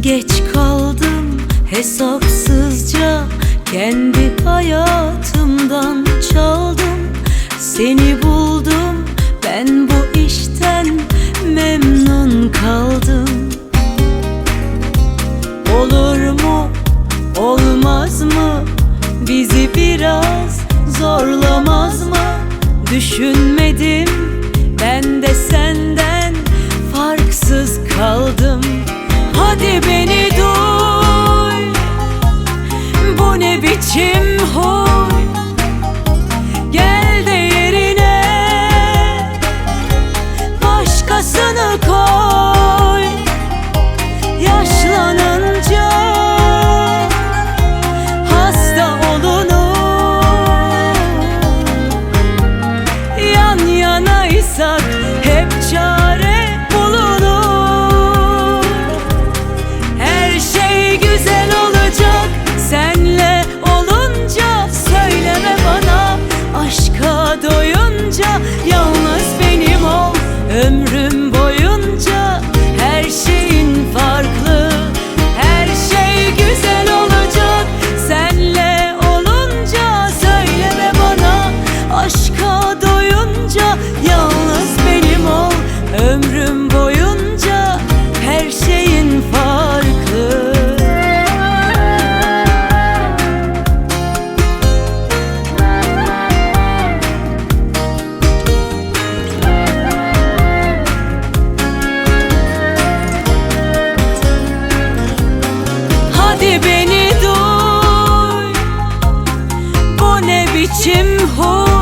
Geç kaldım hesapsızca Kendi hayatımdan çaldım Seni buldum ben bu işten memnun kaldım. Olur mu olmaz mı? Bizi biraz zorlamaz mı? Düşünmedim ben de senden hadi beni duy. Bu ne biçim Kim Ho